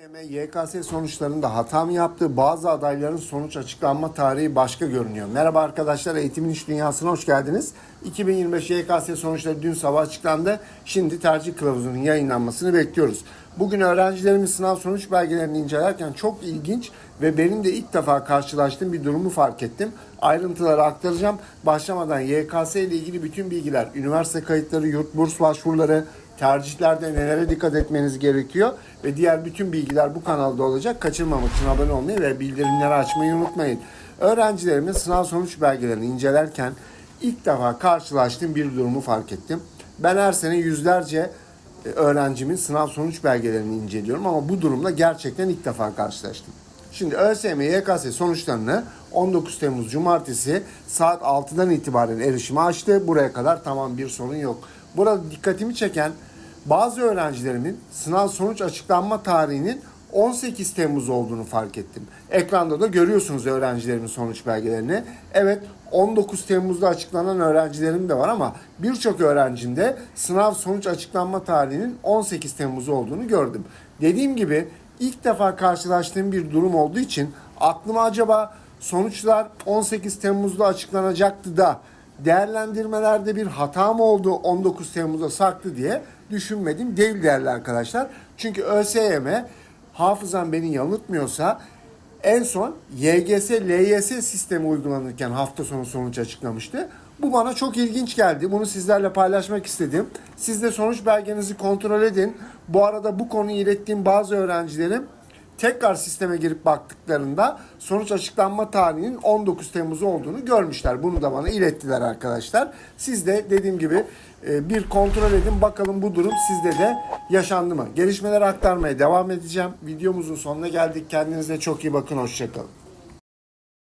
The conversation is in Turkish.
ÖSYM, YKS sonuçlarında hata mı yaptı? Bazı adayların sonuç açıklanma tarihi başka görünüyor. Merhaba arkadaşlar, Eğitimin İş Dünyası'na hoş geldiniz. 2025 YKS sonuçları dün sabah açıklandı. Şimdi tercih kılavuzunun yayınlanmasını bekliyoruz. Bugün öğrencilerimiz sınav sonuç belgelerini incelerken çok ilginç ve benim de ilk defa karşılaştığım bir durumu fark ettim. Ayrıntıları aktaracağım. Başlamadan YKS ile ilgili bütün bilgiler, üniversite kayıtları, yurt burs başvuruları, tercihlerde nelere dikkat etmeniz gerekiyor ve diğer bütün bilgiler bu kanalda olacak. Kaçırmamak için abone olmayı ve bildirimleri açmayı unutmayın. Öğrencilerimin sınav sonuç belgelerini incelerken ilk defa karşılaştığım bir durumu fark ettim. Ben her sene yüzlerce e, öğrencimin sınav sonuç belgelerini inceliyorum ama bu durumla gerçekten ilk defa karşılaştım. Şimdi ÖSYM YKS sonuçlarını 19 Temmuz Cumartesi saat 6'dan itibaren erişime açtı. Buraya kadar tamam bir sorun yok. Burada dikkatimi çeken bazı öğrencilerimin sınav sonuç açıklanma tarihinin 18 Temmuz olduğunu fark ettim. Ekranda da görüyorsunuz öğrencilerimin sonuç belgelerini. Evet 19 Temmuz'da açıklanan öğrencilerim de var ama birçok öğrencimde sınav sonuç açıklanma tarihinin 18 Temmuz olduğunu gördüm. Dediğim gibi ilk defa karşılaştığım bir durum olduğu için aklıma acaba sonuçlar 18 Temmuz'da açıklanacaktı da değerlendirmelerde bir hata mı oldu 19 Temmuz'a sarktı diye düşünmedim. Değil değerli arkadaşlar. Çünkü ÖSYM hafızam beni yanıltmıyorsa en son YGS, LYS sistemi uygulanırken hafta sonu sonuç açıklamıştı. Bu bana çok ilginç geldi. Bunu sizlerle paylaşmak istedim. Siz de sonuç belgenizi kontrol edin. Bu arada bu konuyu ilettiğim bazı öğrencilerim tekrar sisteme girip baktıklarında sonuç açıklanma tarihinin 19 Temmuz olduğunu görmüşler. Bunu da bana ilettiler arkadaşlar. Siz de dediğim gibi e, bir kontrol edin bakalım bu durum sizde de yaşandı mı? Gelişmeleri aktarmaya devam edeceğim. Videomuzun sonuna geldik. Kendinize çok iyi bakın. Hoşçakalın.